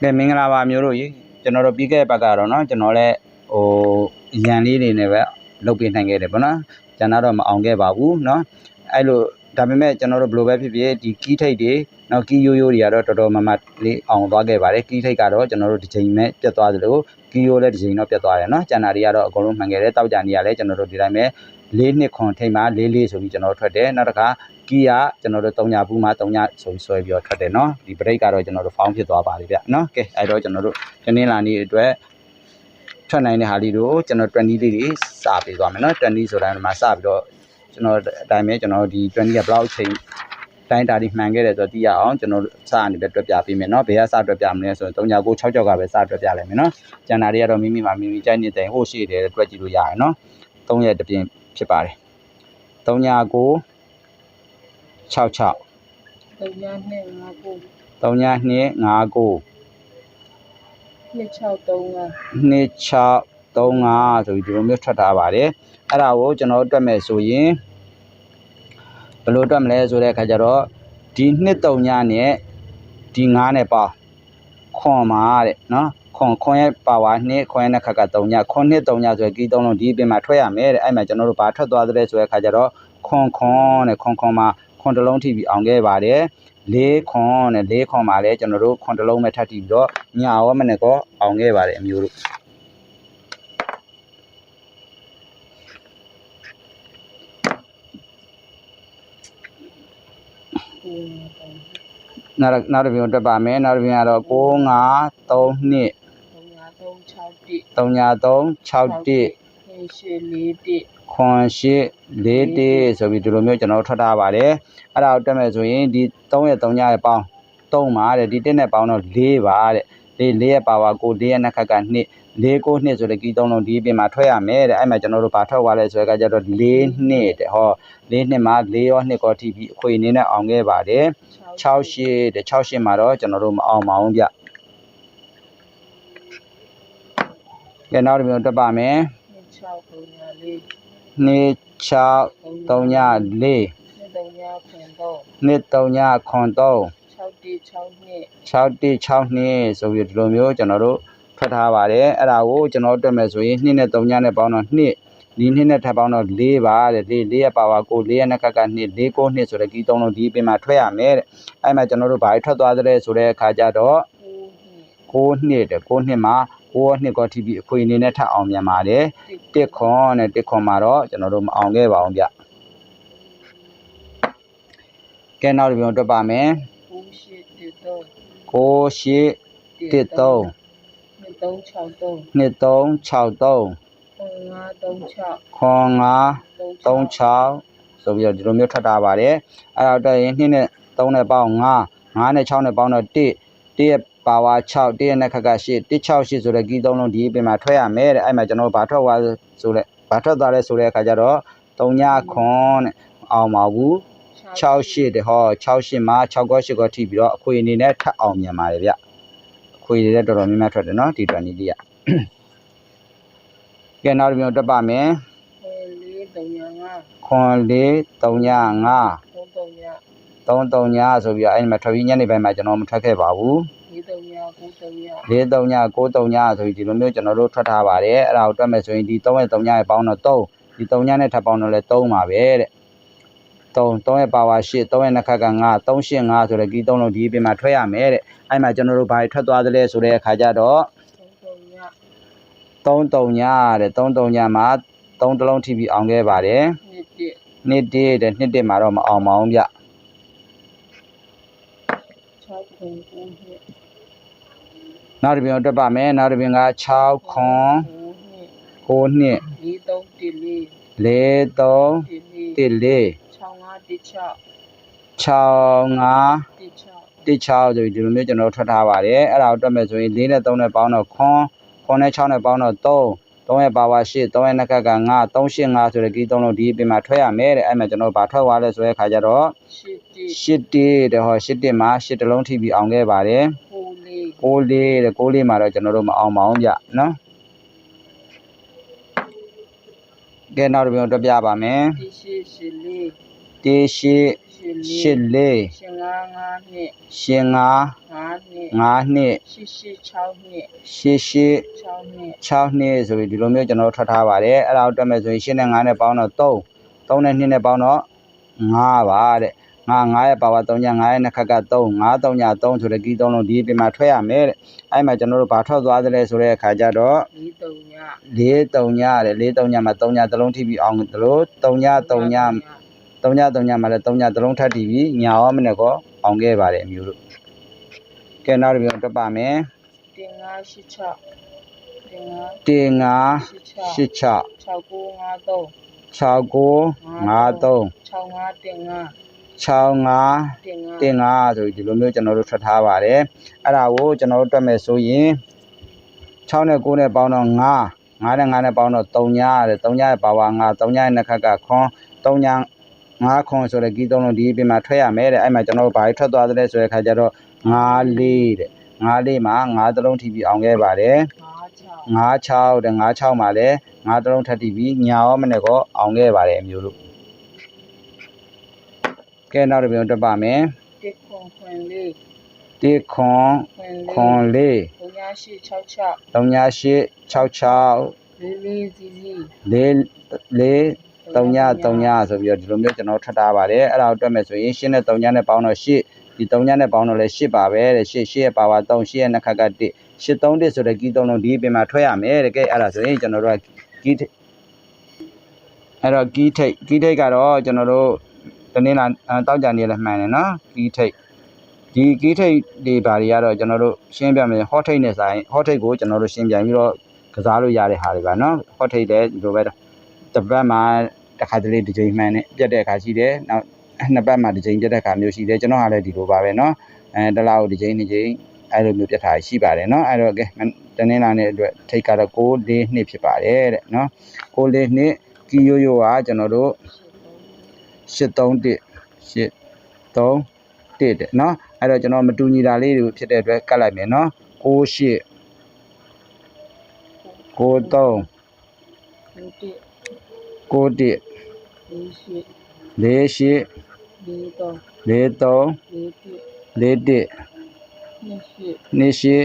ကဲမင်္ဂလာပါမျိုးတို့ကြီးကျွန်တော်တို့ပြီးခဲ့တဲ့ဘက်ကတော့เนาะကျွန်တော်လည်းဟိုရန်လေးတွေနဲ့ပဲလုပ်ပြနိုင်ခဲ့တယ်ပေါ့နော်ကျန်တော့မအောင်ခဲ့ပါဘူးเนาะအဲ့လိုဒါပေမဲ့ကျွန်တော်တို့ဘယ်လိုပဲဖြစ်ဖြစ်ဒီကီးထိတ်တွေเนาะကီးရိုးရိုးတွေကတော့တော်တော်မမလေးအောင်သွားခဲ့ပါတယ်ကီးထိတ်ကတော့ကျွန်တော်တို့တစ်ချိန်မဲ့ပြတ်သွားသလိုကီးရိုးလည်းတစ်ချိန်တော့ပြတ်သွားတယ်เนาะကျန်တာတွေကတော့အကုန်လုံးမှန်ခဲ့တယ်တောက်ကြနေရလဲကျွန်တော်တို့ဒီတိုင်းပဲလေးနှစ်ခွန်ထိတ်မှာလေးလေးဆိုပြီးကျွန်တော်တို့ထွက်တယ်နောက်တစ်ခါ ကီးကကျွန်တော်တို့တုံညာဘူးမှာတုံညာဆိုဆွဲပြီးတော့ထွက်တယ်နော်ဒီ brake ကတော့ကျွန်တော်တို့ found ဖြစ်သွားပါလိမ့်ဗျနော်ကဲအဲ့တော့ကျွန်တော်တို့တင်းလာနေအတွက်ထွက်နိုင်တဲ့ဟာလေးတို့ကျွန်တော်20လေးတွေစပေးသွားမယ်နော်20ဆိုတာဒီမှာစပြီးတော့ကျွန်တော်အတိုင်းပဲကျွန်တော်ဒီ20ကဘလောက်ချိန်တိုင်းတာဒီမှန်ခဲ့တယ်ဆိုတော့သိရအောင်ကျွန်တော်စအနေနဲ့တွက်ပြပေးမယ်နော်ဘယ်ကစတွက်ပြမလဲဆိုတော့3 9 6ကြောက်ကပဲစတွက်ပြလိုက်မယ်နော်ကျန်တာတွေကတော့မိမိမှာမိမိကြိုက်နေတဲ့ဟိုရှိတယ်တွက်ကြည့်လို့ရတယ်နော်3ရက်တပြင်ဖြစ်ပါတယ်3 9 66သုံးညနဲ့ငါကို3ည2 59နှစ်6 3က2635ဆိုပြီးဒီလိုမျိုးထွက်ထားပါတယ်အဲ့ဒါကိုကျွန်တော်တို့တွက်မယ်ဆိုရင်ဘယ်လိုတွက်မလဲဆိုတဲ့အခါကျတော့ဒီ23ညနဲ့ဒီ9နဲ့ပေါင်းခွန်မှာတဲ့နော်ခွန်ခွန်ရဲ့ပါဝါ2ခွန်ရဲ့နှစ်ခါက3ညခွန်2 3ညဆိုရင်ကီး3လုံးဒီအပြင်မှာထွက်ရမယ်တဲ့အဲ့မှာကျွန်တော်တို့ဘာထွက်သွားသလဲဆိုတဲ့အခါကျတော့ခွန်ခွန်နဲ့ခွန်ခွန်မှာ ခွန်တစ်လုံးထိပြီးအောင်ခဲ့ပါတယ်လေးခွန်နဲ့လေးခွန်မှာလည်းကျွန်တော်တို့ခွန်တစ်လုံးပဲထပ်ထိပြီးတော့ညရောမနေ့ကောအောင်ခဲ့ပါတယ်အမျိုးတို့ကိုသုံးနောက်တစ်နောက်တစ်ပြင်တက်ပါမယ်နောက်တစ်ပြင်ကတော့6 5 3 2သုံးည3 6တိ3 3 6 1နှစ်ရှိ4တိ ခွန်ရှိ၄တေးဆိုပြီးဒီလိုမျိုးကျွန်တော်တို့ထွက်ထားပါတယ်အဲ့ဒါကိုတက်မယ်ဆိုရင်ဒီ3ရဲ့3ညရဲ့ပေါင်း3ပါတဲ့ဒီ1နဲ့ပေါင်းတော့4ပါတဲ့ဒီ4ရဲ့ပါဝါကို4ရဲ့နှစ်ခက်က2 4 9နှစ်ဆိုတဲ့ကီး3လုံးဒီအပြင်မှာထွက်ရမယ်တဲ့အဲ့မှာကျွန်တော်တို့ဘာထွက်သွားလဲဆိုတော့ကကြတော့4နှစ်တဲ့ဟော4နှစ်မှာ4ရော2ကောထိပြီးအခွေအနေနဲ့အောင်ခဲ့ပါတယ်6ရှိတဲ့6ရှိမှာတော့ကျွန်တော်တို့မအောင်ပါဘူးဗျကဲနောက်တစ်မျိုးတက်ပါမယ်နှစ်6 3ည 2 6 3ည44နှစ်3ညခွန်တော့နှစ်3ညခွန်3 6တိ6နှစ်6တိ6နှစ်ဆိုပြီးဒီလိုမျိုးကျွန်တော်တို့ထွက်ထားပါတယ်အဲ့ဒါကိုကျွန်တော်တို့တက်မယ်ဆိုရင်2နဲ့3ညနဲ့ပေါင်းတော့2ဒီနှစ်နဲ့ထပ်ပေါင်းတော့4ပါတဲ့4 4ရဲ့ပါဝါကို4ရဲ့နှက်ကက2 4 9နှစ်ဆိုတဲ့ကီး3လုံးဒီအပြင်မှာထွက်ရမယ်တဲ့အဲ့မှာကျွန်တော်တို့ဘာထွက်သွားသလဲဆိုတဲ့အခါကျတော့9နှစ်6နှစ်တဲ့6နှစ်မှာ 6နှစ်ကောထိပြီးအခွေအနေနဲ့ထပ်အောင်မြန်ပါတယ်တစ်1ခွန်နဲ့1ခွန်မှာတော့ကျွန်တော်တို့မအောင်ခဲ့ပါဘူးဗျကဲနောက်တစ်ပြန်တွက်ပါမယ်9ရှိတစ်တော့6 8 1 3နှစ်3 6 3နှစ်3 6 3 5 3 6ခွန်5 3 36ဆိုပြီးတော့ဒီလိုမျိုးထွက်တာပါတယ်အဲ့တော့တက်ရင်2နဲ့3နဲ့ပေါင်း5 5နဲ့6နဲ့ပေါင်းတော့1 1ရဲ့ ပါဝါ6 1ရဲ့နှက်ခက်က8 1 6 8ဆိုတဲ့ကီး3လုံးဒီအပြင်မှာထွက်ရမယ်တဲ့အဲ့မှာကျွန်တော်ဘာထွက်သွားဆိုလဲဘာထွက်သွားလဲဆိုတဲ့အခါကျတော့3ညခွန်တဲ့အောင်ပါဘူး6 8တဲ့ဟော6 8မှာ6ကော8ကောထိပြီးတော့အခွေအနေနဲ့ထပ်အောင်မြန်ပါတယ်ဗျအခွေတွေလည်းတော်တော်များများထွက်တယ်နော်ဒီတွန်နီလေးကကဲနောက်တစ်မျိုးတက်ပါမယ်4 3ည5ခွန်လေး3ည5 3 3ည3 3ညဆိုပြီးတော့အဲ့ဒီမှာထွက်ပြီးညနေပိုင်းမှာကျွန်တော်မထွက်ခဲ့ပါဘူး 4 3ည9 3ည4 3ည9 3ညဆိုပြီးဒီလိုမျိုးကျွန်တော်တို့ထွက်ထားပါတယ်အဲ့ဒါကိုတွက်မယ်ဆိုရင်ဒီ3ရဲ့3ညရဲ့ပေါင်းတော့3ဒီ3ညနဲ့ထပ်ပေါင်းတော့လဲ3ပါပဲတဲ့3 3ရဲ့ပါဝါ8 3ရဲ့နှစ်ခက်က9 3 8 5ဆိုတဲ့ဒီ3လုံးဒီအပြင်မှာထွက်ရမယ်တဲ့အဲ့မှာကျွန်တော်တို့ဘာထွက်သွားသလဲဆိုတဲ့အခါကျတော့3 3ည3 3ညတဲ့3 3ညမှာ3တလုံးထိပြီးအောင်ခဲ့ပါတယ်နှစ်တစ်နှစ်တည်းတဲ့နှစ်တည်းမှာတော့မအောင်ပါဘူးဗျ6ခွ န်9နှစ်နောက်တစ်ပြင်တွက်ပါမယ်နောက်တစ်ပြင်က6ခွန်9နှစ်4 3 1 4 3 1 1 4 6 5 1 6 6 5 1 6 1 6ဆိုပြီးဒီလိုမျိုးကျွန်တော်ထွက်ထားပါတယ်အဲ့ဒါကိုတွက်မယ်ဆိုရင်4နဲ့3နဲ့ပေါင်းတော့ခွန်ခွန်နဲ့6နဲ့ပေါင်းတော့3 3ရဲ့ပါဝါ8 3ရဲ့နှက်ကက9 3 8 5ဆိုတဲ့ကီး3လုံးဒီအပြင်မှာထွက်ရမယ်တဲ့အဲ့မှာကျွန်တော်ဗာထွက်သွားလဲဆိုတဲ့ခါကျတော့8 8တေးတဲ့ဟော8တေးမှာ8တလုံးထိပြီးအောင်ခဲ့ပါတယ် 1 4 6လေးတဲ့6လေးမှာတော့ကျွန်တော်တို့မအောင်ပါဘူးဗျနော်ကဲနောက်တစ်ပြန်တွက်ပြပါမယ်1 8 4တေရှိရှစ်လေးရှစ်လေးရှင်ငါးငါးနှစ်ရှင်ငါငါးနှစ်ငါနှစ်ရှစ်ရှစ်6နှစ်ရှစ်ရှစ်6နှစ်6နှစ်ဆိုပြီးဒီလိုမျိုးကျွန်တော်တို့ထွက်ထားပါတယ်အဲ့ဒါကိုတွက်မယ်ဆိုရင်ရှင်းနဲ့9နဲ့ပေါင်းတော့3 3နဲ့2နဲ့ပေါင်းတော့5ပါတဲ့ ငါ9ရဲ့ပါဝါ3ည9ရဲ့နှစ်ခက်က3 9 3ည3ဆိုတဲ့ကီး3လုံးဒီပြင်မှာထွက်ရမယ်တဲ့အဲ့မှာကျွန်တော်တို့ဘာထွက်သွားသလဲဆိုတဲ့အခါကျတော့လေးတုံည၄3ညတဲ့၄3ညမှာ3ညသလုံးထိပြီးအောင်သလို3ည3ည3ည3ညမှာလည်း3ညသလုံးထပ်တီးပြီးညာရောမနဲ့ကောအောင်ခဲ့ပါတယ်အမျိုးတို့ကဲနောက်တစ်ပြန်တက်ပါမယ်တင်ငါးရှစ်6တင်ငါးတင်ငါရှစ်6 86 6 9 5 3 6953 6 5တင်ငါး 65တင်ငါးတင်ငါဆိုပြီးဒီလိုမျိုးကျွန်တော်တို့ထွက်ထားပါတယ်အဲ့ဒါကိုကျွန်တော်တို့တွက်မယ်ဆိုရင်6နဲ့9နဲ့ပေါင်းတော့9 9နဲ့9နဲ့ပေါင်းတော့3ညရတယ်3ညရဲ့ပါဝါ9 3ညရဲ့နှစ်ခက်ကခွန်3ည9ခွန်ဆိုတဲ့ကီးသုံးလုံးဒီပြင်မှာထွက်ရမယ်တဲ့အဲ့မှာကျွန်တော်တို့ဘာထွက်သွားသလဲဆိုတဲ့ခါကျတော့9 4တဲ့9 4မှာ9သလုံးထိပြီးအောင်ခဲ့ပါတယ်5 6 9 6တဲ့9 6မှာလည်း9သလုံးထပ်တီးပြီးညာရောမနဲ့ကောအောင်ခဲ့ပါတယ်အမျိုးတို့ ကဲနောက်တစ်ပြန်တက်ပါမယ်တစ်ခွန်ခွန်လေးတေခွန်ခွန်လေးခွန်လေးဘုရားရှိ6 6 3866လေးလေးစီစီလေးလေး3ည3ညဆိုပြီးတော့ဒီလိုမျိုးကျွန်တော်ထပ်ထားပါတယ်အဲ့ဒါကိုတွက်မယ်ဆိုရင်ရှင်းနဲ့3ညနဲ့ပေါင်းတော့8ဒီ3ညနဲ့ပေါင်းတော့လည်း8ပါပဲတဲ့8 8ရဲ့ပါဝါ3 8ရဲ့နှစ်ခက်က1 8 3 1ဆိုတဲ့ကီး3လုံးဒီအပြင်မှာထွက်ရမယ်တဲ့ကဲအဲ့ဒါဆိုရင်ကျွန်တော်တို့ကကီးထိပ်အဲ့တော့ကီးထိပ်ကီးထိပ်ကတော့ကျွန်တော်တို့ တနေ့လာတောက်ကြနေလည်းမှန်တယ်နော်ကီးထိပ်ဒီကီးထိပ်တွေဘာတွေကတော့ကျွန်တော်တို့ရှင်းပြမယ်ဟော့ထိပ်နဲ့ဆိုင်ဟော့ထိပ်ကိုကျွန်တော်တို့ရှင်းပြပြီးတော့ကစားလို့ရတဲ့ဟာတွေပါနော်ဟော့ထိပ်လည်းဒီလိုပဲတစ်ပတ်မှာတစ်ခါတလေတစ်ချိန်မှန်နဲ့ပြတ်တဲ့အခါရှိတယ်နောက်နှစ်ပတ်မှာတစ်ချိန်ပြတ်တဲ့အခါမျိုးရှိတယ်ကျွန်တော်ဟာလည်းဒီလိုပါပဲနော်အဲတစ်လားကိုတစ်ချိန်တစ်ချိန်အဲ့လိုမျိုးပြတ်တာရှိပါတယ်နော်အဲ့တော့ကဲတနေ့လာတဲ့အတွက်ထိပ်ကတော့6 4နှစ်ဖြစ်ပါတယ်တဲ့နော်6 4နှစ်ကီယိုယိုကကျွန်တော်တို့ 831 831တဲ့နော်အဲ့တော့ကျွန်တော်မတူညီတာလေးတွေဖြစ်တဲ့အတွက်ကတ်လိုက်မယ်နော်68 93ကိုတစ်91လေးရှိ48လေးတော့43လေးတစ်41နှစ်ရှိ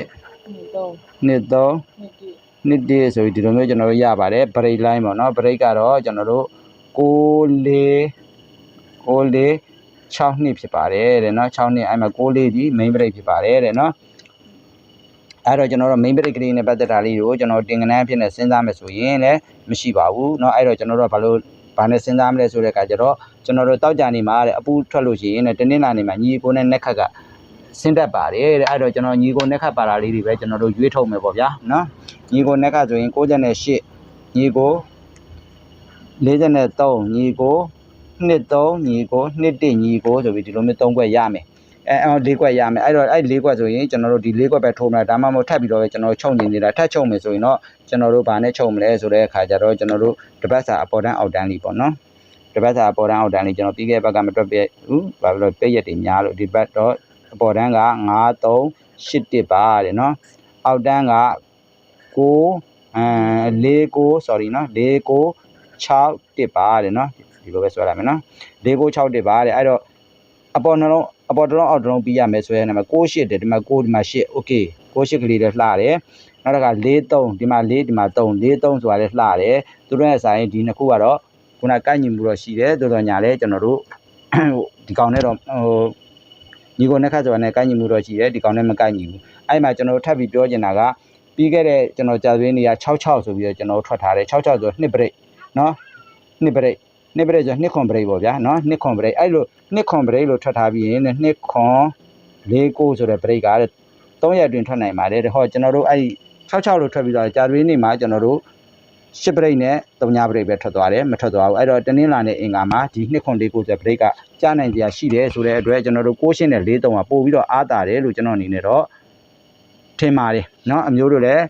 28နှစ်တော့23နှစ်တစ်နှစ်တည်းဆိုပြီးဒီလိုမျိုးကျွန်တော်တို့ရပါတယ်ဘရိတ်လိုင်းပေါ့နော်ဘရိတ်ကတော့ကျွန်တော်တို့6 4 6 4 6နှစ်ဖြစ်ပါတယ်တဲ့နော်6နှစ်အဲ့မှာ6 4ဒီ main break ဖြစ်ပါတယ်တဲ့နော်အဲ့တော့ကျွန်တော်တို့ main break ကလေးနဲ့ပတ်သက်တာလေးကိုကျွန်တော်တင်ကနန်းအဖြစ်နဲ့စဉ်းစားမယ်ဆိုရင်လည်းမရှိပါဘူးเนาะအဲ့တော့ကျွန်တော်တို့ကဘာလို့ဘာနဲ့စဉ်းစားမလဲဆိုတဲ့အခါကျတော့ကျွန်တော်တို့တောက်ကြနေမှာတဲ့အပူထွက်လို့ရှိရင်တဲ့တနင်္လာနေ့မှာညီကိုနဲ့နက်ခတ်ကဆင်းတက်ပါတယ်တဲ့အဲ့တော့ကျွန်တော်ညီကိုနက်ခတ်ပါတာလေးတွေပဲကျွန်တော်တို့ရွေးထုတ်မယ်ပေါ့ဗျာเนาะညီကိုနက်ခတ်ဆိုရင်68ညီကို43ညီကို 23ညီကို21ညီကိုဆိုပြီးဒီလိုမျိုး3ခွက်ရမယ်အဲအော်၄ခွက်ရမယ်အဲ့တော့အဲ့၄ခွက်ဆိုရင်ကျွန်တော်တို့ဒီ၄ခွက်ပဲထိုးမယ်ဒါမှမဟုတ်ထပ်ပြီးတော့ပဲကျွန်တော်ချုပ်နေနေတာထပ်ချုပ်မယ်ဆိုရင်တော့ကျွန်တော်တို့ဗာနဲ့ချုပ်မလဲဆိုတဲ့အခါကျတော့ကျွန်တော်တို့တစ်ပတ်စာအပေါ်တန်းအောက်တန်းလေးပေါ့နော်တစ်ပတ်စာအပေါ်တန်းအောက်တန်းလေးကျွန်တော်ပြီးခဲ့တဲ့ဘက်ကမတွက်ပြဘူးဘာဖြစ်လို့ပြည့်ရက်တွေများလို့ဒီဘက်တော့အပေါ်တန်းက9 3 8ပါတဲ့နော်အောက်တန်းက9အဲ4 9 sorry နော်4 9 6တစ်ပါတဲ့နော် ဒီလိုပဲဆွဲလိုက်မယ်နော်4 9 6တစ်ပါတဲ့အဲ့တော့အပေါ်နှလုံးအပေါ်တစ်လုံးအောက်တစ်လုံးပြီးရမယ်ဆိုရင်ဒီမှာ6 8တယ်ဒီမှာ6ဒီမှာ8 okay 6 8ကလေးတွေလှတယ်နောက်တစ်ခါ4 3ဒီမှာ4ဒီမှာ3 4 3ဆိုတာလည်းလှတယ်သူတို့ရဲ့ဆိုင်ဒီနှစ်ခုကတော့ခုနကိုက်ညီမှုတော့ရှိတယ်တော်တော်ညာလဲကျွန်တော်တို့ဒီကောင်နဲ့တော့ဟိုညီကိုနှစ်ခါဆိုတာနဲ့ကိုက်ညီမှုတော့ရှိတယ်ဒီကောင်နဲ့မကိုက်ညီဘူးအဲ့မှာကျွန်တော်တို့ထပ်ပြီးပြောချင်တာကပြီးခဲ့တဲ့ကျွန်တော်ကြာသွင်းနေရ66ဆိုပြီးတော့ကျွန်တော်ထွက်ထားတယ်66ဆိုတော့2 break နော် 2 break 2 break ဆို2ခွန် break ပေါ့ဗျာနော်2ခွန် break အဲ့လို2ခွန် break လို့ထွက်ထားပြီးရင်2ခွန်4ကိုဆိုတဲ့ break ကတဲ့3ရက်အတွင်းထွက်နိုင်ပါတယ်တဲ့ဟောကျွန်တော်တို့အဲ့ဒီ66လို့ထွက်ပြီးတော့ကြာသွင်းနေမှာကျွန်တော်တို့10 break နဲ့3 break ပဲထွက်သွားတယ်မထွက်သွားဘူးအဲ့တော့တင်းနှင်းလာတဲ့အင်္ဂါမှာဒီ2ခွန်4ကိုဆိုတဲ့ break ကကြာနိုင်ကြရှိတယ်ဆိုတဲ့အတွက်ကျွန်တော်တို့6ရှင်းနဲ့4 3ကပို့ပြီးတော့အားတာတယ်လို့ကျွန်တော်အနေနဲ့တော့ထင်ပါတယ်เนาะအမျိုးတို့လည်း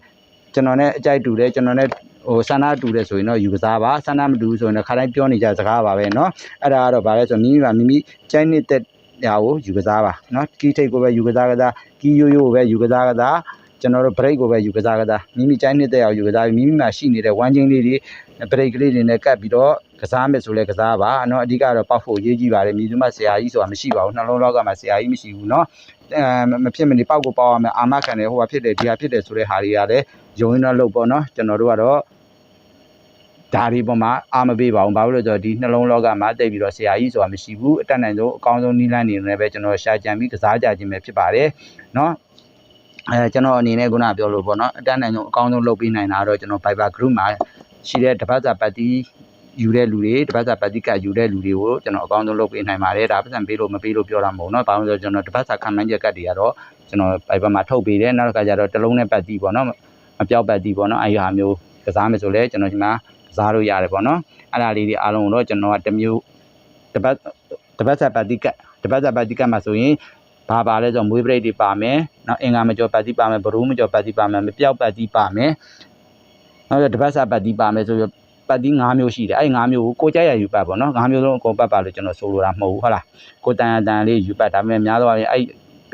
ကျွန်တော်နဲ့အကြိုက်တူတယ်ကျွန်တော်နဲ့ ဟိုဆန္ဒတူတယ်ဆိုရင်တော့ယူကစားပါဆန္ဒမတူဘူးဆိုရင်တော့ခါတိုင်းပြောနေကြစကားပါပဲเนาะအဲ့ဒါကတော့ဗာလဲဆိုမိမိကမိမိကြိုက်နေတဲ့ရာကိုယူကစားပါเนาะကီးထိတ်ကိုပဲယူကစားကစားကီးရိုးရိုးကိုပဲယူကစားကစား ကျွန်တော်တို့ break ကိုပဲယူကစားကစားမိမိတိုင်းနေတဲ့အောင်ယူကစားပြီးမိမိမှာရှိနေတဲ့ဝမ်းချင်းလေးတွေ break ကလေးတွေနဲ့ကတ်ပြီးတော့ကစားမယ်ဆိုလဲကစားပါเนาะအဓိကတော့ပောက်ဖို့အရေးကြီးပါတယ်မြေသူမဆရာကြီးဆိုတာမရှိပါဘူးနှလုံးလောကမှာဆရာကြီးမရှိဘူးเนาะအဲမဖြစ်မနေပောက်ကိုပောက်ရမယ်အာမခံတယ်ဟိုဟာဖြစ်တယ်ဒီဟာဖြစ်တယ်ဆိုတဲ့ဟာတွေကလည်း ယုံရင်တော့လုပ်ပေါ့เนาะကျွန်တော်တို့ကတော့ဒါတွေပေါ်မှာအာမပေးပါဘူးဘာလို့လဲဆိုတော့ဒီနှလုံးလောကမှာတိတ်ပြီးတော့ဆရာကြီးဆိုတာမရှိဘူးအတက်နိုင်ဆုံးအကောင်းဆုံးနီးလန်းနေနေပဲကျွန်တော်ရှာကြံပြီးကစားကြခြင်းပဲဖြစ်ပါတယ်เนาะ အဲကျွန်တော်အနေနဲ့ခုနပြောလို့ပေါ့နော်အတန်းနိုင်ဆုံးအကောင်းဆုံးလုပ်ပေးနိုင်တာတော့ကျွန်တော် Viber group မှာရှိတဲ့တပတ်စာပတ်တီယူတဲ့လူတွေတပတ်စာပတ်တီကယူတဲ့လူတွေကိုကျွန်တော်အကောင်းဆုံးလုပ်ပေးနိုင်ပါတယ်ဒါပတ်စံပေးလို့မပေးလို့ပြောတာမဟုတ်နော်ဘာလို့လဲဆိုတော့ကျွန်တော်တပတ်စာခံမှန်းချက်ကတ်တွေကတော့ကျွန်တော် Viber မှာထုတ်ပေးတယ်နောက်တစ်ခါကျတော့တစ်လုံးနဲ့ပတ်တီပေါ့နော် မပြောက်ပတ်တီပေါ့နော်အဲဒီဟာမျိုးကစားမယ်ဆိုလဲကျွန်တော်ဒီမှာကစားလို့ရတယ်ပေါ့နော်အဲ့ဒါလေးတွေအားလုံးကိုတော့ကျွန်တော်ကတစ်မျိုးတပတ်တပတ်စာပတ်တီကတ်တပတ်စာပတ်တီကတ်မှာဆိုရင်ဘာပါလဲဆိုတော့မွေးပရိတ်တွေပါမယ်။နောက်အင်္ဂါမကျော်ပတ်တိပါမယ်။ဘရူးမကျော်ပတ်တိပါမယ်။မပြောက်ပတ်တိပါမယ်။နောက်တပတ်စာပတ်တိပါမယ်ဆိုပြီးပတ်တိ၅မျိုးရှိတယ်။အဲ့၅မျိုးကိုကိုကြိုက်ရယူပတ်ပေါ့နော်။၅မျိုးလုံးအကုန်ပတ်ပါလို့ကျွန်တော်ဆိုလိုတာမဟုတ်ဘူးဟုတ်လား။ကိုတန်ရတန်လေးယူပတ်ဒါပေမဲ့များသောအားဖြင့်အဲ့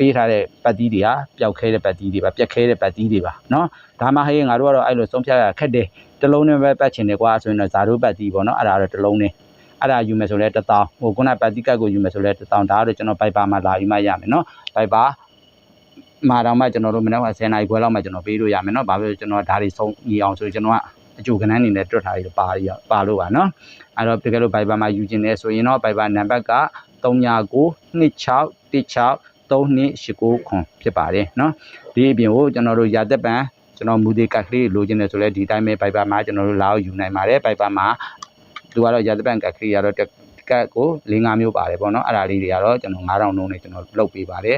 ပေးထားတဲ့ပတ်တိတွေဟာပျောက်ခဲတဲ့ပတ်တိတွေပါပြက်ခဲတဲ့ပတ်တိတွေပါနော်။ဒါမှဟေးငါတို့ကတော့အဲ့လိုဆုံးဖြတ်ရခက်တယ်။တစ်လုံးနဲ့ပဲပတ်ချင်တယ်ကွာဆိုရင်တော့ဇာတို့ပတ်တိပေါ့နော်။အဲ့ဒါတော့တစ်လုံးနဲ့အဲ့ဒါယူမယ်ဆိုလဲတစ်တောင်းဟိုခုနပတ်တိကတ်ကိုယူမယ်ဆိုလဲတစ်တောင်းဒါကတော့ကျွန်တော်ပိုက်ပါမှာလာပြီးမှရမယ်နော်။ Viber မှာတော့မှကျွန်တော်တို့မနေ့က10နာရီခွဲလောက်မှကျွန်တော်ပေးလို့ရမယ်เนาะဘာဖြစ်လို့ကျွန်တော်ဒါတွေဆုံးညီအောင်ဆိုကျွန်တော်ကအကျိုးကနန်းနေနဲ့တွတ်ထားပြီးပါရပါလို့ပါเนาะအဲ့တော့တကယ်လို့ Viber မှာယူခြင်းလဲဆိုရင်တော့ Viber နံပါတ်က3996163289ခွ 3289ဖြစ်ပါတယ်နော်ဒီအပြင်ကိုကျွန်တော်တို့ရာသက်ပံကျွန်တော်မူဒီကတ်ကလေးလိုချင်တယ်ဆိုလဲဒီတိုင်းပဲ Viber မှာကျွန်တော်တို့လာအောင်ယူနိုင်ပါတယ် Viber မှာသူကတော့ရာသက်ပံကတ်ကလေးရတော့ကတ်ကို၄၅မျိုးပါတယ်ပေါ့နော်အဲ့ဒါလေးတွေကတော့ကျွန်တော်9000လုံးနဲ့ကျွန်တော်လုတ်ပေးပါတယ်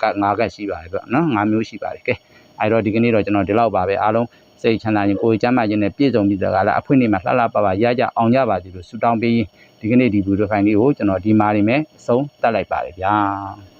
ကတ်5ကတ်ရှိပါတယ်ပေါ့နော်5မျိုးရှိပါတယ်ကဲအဲ့တော့ဒီကနေ့တော့ကျွန်တော်ဒီလောက်ပါပဲအားလုံးစိတ်ချမ်းသာခြင်းကိုယ်ကျမ်းမာခြင်းနဲ့ပြည့်စုံပြီးတကလားအဖွင့်နေမှာလှလှပပရကြအောင်ကြပါစေလို့ဆုတောင်းပေးရင်ဒီကနေ့ဒီဗီဒီယိုဖိုင်လေးကိုကျွန်တော်ဒီမှာနေမယ်အဆုံးတက်လိုက်ပါတယ်ဗျာ